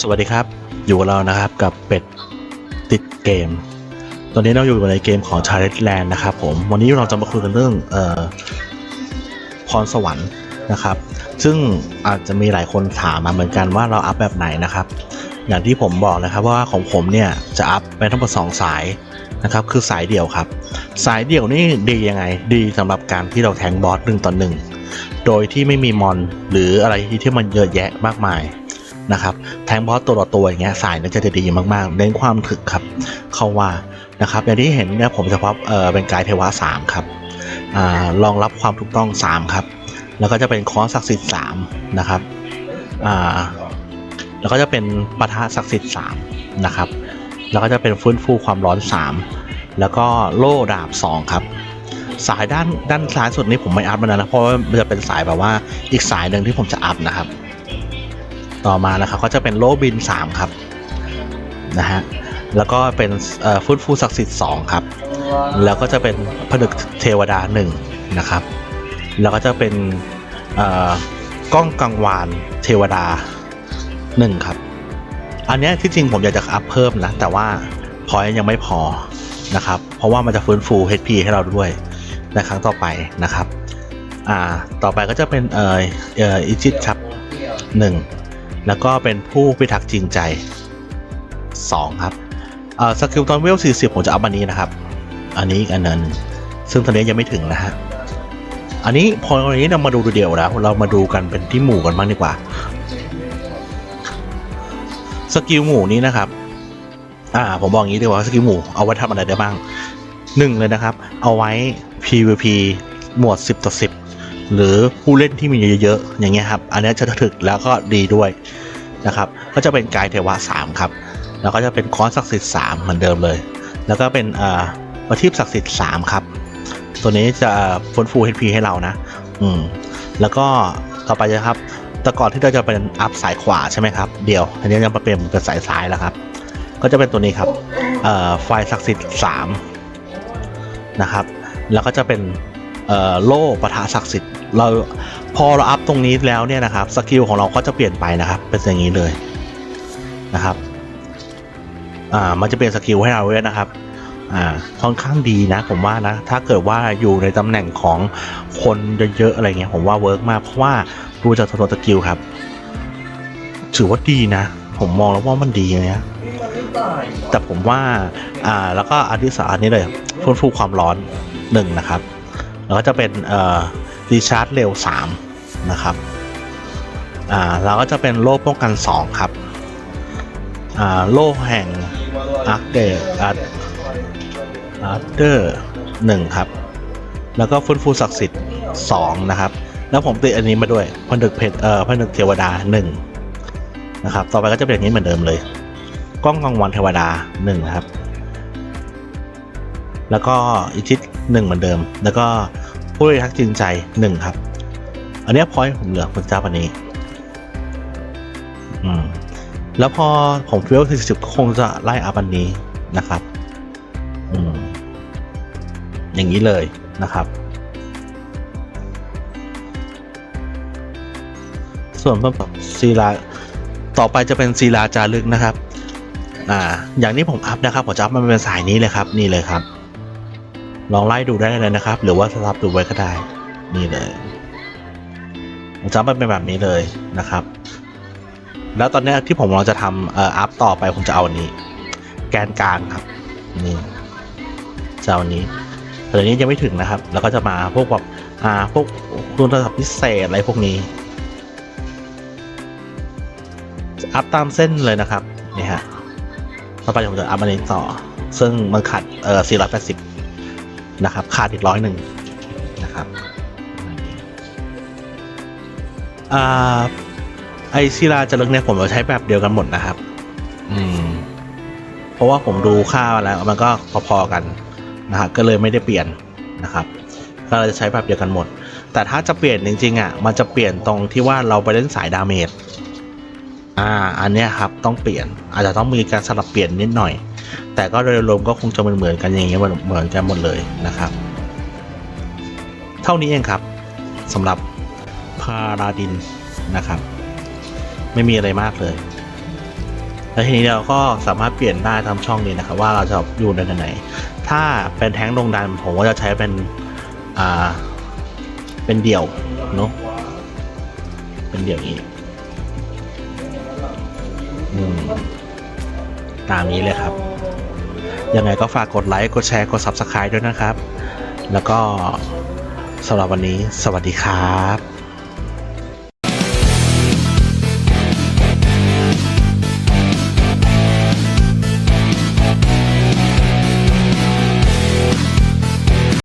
สวัสดีครับ อยู่กับเรานะครับกับเป็ดติดเกม ตอนนี้เราอยู่ในเกมของ c h a r l e t Land นะครับผม วันนี้เราจะมาคุยกันเรื่องเอ่อพรสวรรค์นะครับ ซึ่งอาจจะมีหลายคนถามมาเหมือนกันว่าเราอัพแบบไหนนะครับ อย่างที่ผมบอกนะครับว่าของผมเนี่ยจะอัพไปทั้งหมด2สายนะครับ คือสายเดี่ยวครับ สายเดี่ยวนี่ดียังไง ดีสำหรับการที่เราแทงบอสหนึ่งต่อหนึ่ง โดยที่ไม่มีมอนหรืออะไรที่มันเยอะแยะมากมาย นะครับแทงบอสตัวต่อตัวอย่างเงี้ยสายนั้นจะดีมากๆ เน้นความถึกครับ เข้าว่านะครับอย่างที่เห็นเนี่ยผมจะพับเออเป็นกายเทวะสามครับอ่ารองรับความถูกต้องสามครับ แล้วก็จะเป็นคอร์สศักดิ์สิทธิ์สามนะครับอ่าแล้วก็จะเป็นปะทะศักดิ์สิทธิ์สามนะครับ แล้วก็จะเป็นฟื้นฟูความร้อนสามแล้วก็โล่ดาบสองครับ สายด้านด้านซ้ายสุดนี้ผมไม่อัพมันนะเพราะว่ามันจะเป็นสายแบบว่าอีกสายหนึ่งที่ผมจะอัพนะครับ ต่อมานะครับก็จะเป็นโลบิน 3 ครับนะฮะแล้วก็เป็นฟุตฟูศักดิ์สิทธิ์2ครับ แล้วก็จะเป็นผนึกเทวดา 1 นะครับ แล้วก็จะเป็นกล้องกังวานเทวดา 1 ครับ อันนี้ที่จริงผมอยากจะอัพเพิ่มนะ แต่ว่าพอยยังไม่พอนะครับ เพราะว่ามันจะฟื้นฟู HP ให้เราด้วยในครั้งต่อไปนะครับ อ่า ต่อไปก็จะเป็นเอ่อเอ่ออิจิตครับ 1 แล้วก็เป็นผู้พิทักษ์จริงใจ 2 ครับเอ่อสกิลตอนเวล 40 ผมจะเอาอันนี้นะครับ อันนี้อีกอันหนึงซึ่งตอนนี้ยังไม่ถึงนะฮะอันนี้พออันนี้เรามาดูเดียวแล้ว เรามาดูกันเป็นที่หมู่กันบ้างดีกว่า สกิลหมู่นี้นะครับ อ่า ผมบอกอย่างนี้ดีกว่าสกิลหมู่เอาไว้ทำอะไรได้บ้างหนึ่งเลยนะครับ เอาไว้ PVP หมวด 10 ต่อ 10 หรือผู้เล่นที่มีเยอะๆอย่างเงี้ยครับ อันนี้จะถึกแล้วก็ดีด้วยนะครับ ก็จะเป็นกายเทวะ3ครับแล้วก็จะเป็นคอนศักดิ์สิทธิ์3เหมือนเดิมเลย แล้วก็เป็นอ่าประทีปศักดิ์สิทธิ์3ครับ ตัวนี้จะฟื้นฟู HP ให้เรานะ อืม แล้วก็ต่อไปนะครับ แต่ก่อนที่เราจะเป็นอัพสายขวาใช่ไหมครับ เดี๋ยวอันนี้จะมาเป็นเป็นสายซ้ายแล้วครับ ก็จะเป็นตัวนี้ครับ เอ่อ ไฟศักดิ์สิทธิ์3นะครับ แล้วก็จะเป็น โล่ปะทะศักดิ์สิทธิ์เราพอเราอัพตรงนี้แล้วเนี่ยนะครับสกิลของเราก็จะเปลี่ยนไปนะครับ เป็นอย่างนี้เลยนะครับอ่ามันจะเปลี่ยนสกิลให้เราด้วยนะครับอ่าค่อนข้างดีนะผมว่านะถ้าเกิดว่าอยู่ในตำแหน่งของคนเยอะๆอะไรเงี้ยผมว่าเวิร์กมากเพราะว่าดูจากตัวสกิลครับ ถือว่าดีนะ ผมมองแล้วว่ามันดีนะแต่ผมว่าอ่าแล้วก็อันที่สามนนี้เลยฟื้นฟูความร้อนหนึ่งนะครับ แล้วก็จะเป็นเรีชาร์จเร็ว 3 นะครับอ่าแล้วก็จะเป็นโล่ป้องกัน 2 ครับอ่าโล่แห่งอาร์เดอร์อาร์เดอร์หนึ่งครับ แล้วก็ฟื้นฟูศักดิ์สิทธิ์ 2 นะครับ แล้วผมติดอันนี้มาด้วยผนึกเพชรเอ่อผนึกเทวดา 1 นะครับ ต่อไปก็จะเป็นอย่างนี้เหมือนเดิมเลย กล้องกลางวันเทวดา 1 นะครับ แล้วก็อิทิศหนึ่งเหมือนเดิม แล้วก็ ผู้พิทักษ์จริงใจหนึ่งครับ อันนี้พอยผมเหลือคุณเจ้าวันนี้ อืม แล้วพอผมเฟลสี่สิบคงจะไล่อัพอันนี้นะครับ อืม อย่างนี้เลยนะครับ ส่วนเพิ่มศิลาต่อไปจะเป็นศิลาจารึกนะครับ อ่า อย่างที่ผมอัพนะครับผมจะอัพมันเป็นสายนี้เลยครับ นี่เลยครับ ลองไล่ดูได้เลยนะครับ หรือว่าสลับดูไว้ก็ได้ นี่เลยจะมันเป็นแบบนี้เลยนะครับ แล้วตอนนี้ที่ผมกำลังจะทำเอ่ออัพต่อไปผมจะเอาอันนี้ แกนกลางครับ นี่จะเอาอันนี้แต่อันนี้ยังไม่ถึงนะครับ แล้วก็จะมาพวกแบบอ่าพวกคุณสมบัติพิเศษอะไรพวกนี้อัพตามเส้นเลยนะครับ นี่ฮะ ต่อไปผมจะอัพอันนี้ต่อ ซึ่งมันขัดเอ่อ480 นะครับขาดอีกร้อยหนึ่งนะครับอ่าไอศิลาจารึกเนี่ยผมจะใช้แบบเดียวกันหมดนะครับ อืม เพราะว่าผมดูค่ามาแล้ว มันก็พอๆกันนะครับก็เลยไม่ได้เปลี่ยนนะครับก็เราจะใช้แบบเดียวกันหมด แต่ถ้าจะเปลี่ยนจริงๆอะมันจะเปลี่ยนตรงที่ว่าเราไปเล่นสายดาเมจอ่า อันเนี้ยครับต้องเปลี่ยนอาจจะต้องมีการสลับเปลี่ยนนิดหน่อย แต่ก็โดยรวมก็คงจะเหมือนกันอย่างเงี้ยเหมือนกันหมดเลยนะครับ เท่านี้เองครับสำหรับพาราดินนะครับ ไม่มีอะไรมากเลยแล้วทีนี้เราก็สามารถเปลี่ยนได้ทำช่องนี้นะครับ ว่าเราจะอยู่ในไหน ถ้าเป็นแท้งดงดันผมก็จะใช้เป็นอ่าเป็นเดี่ยวเนาะเป็นเดี่ยวนี้อืม ตามนี้เลยครับ ยังไงก็ฝากกดไลค์ กดแชร์ กด Subscribe ด้วยนะครับ แล้วก็สำหรับวันนี้ สวัสดีครับ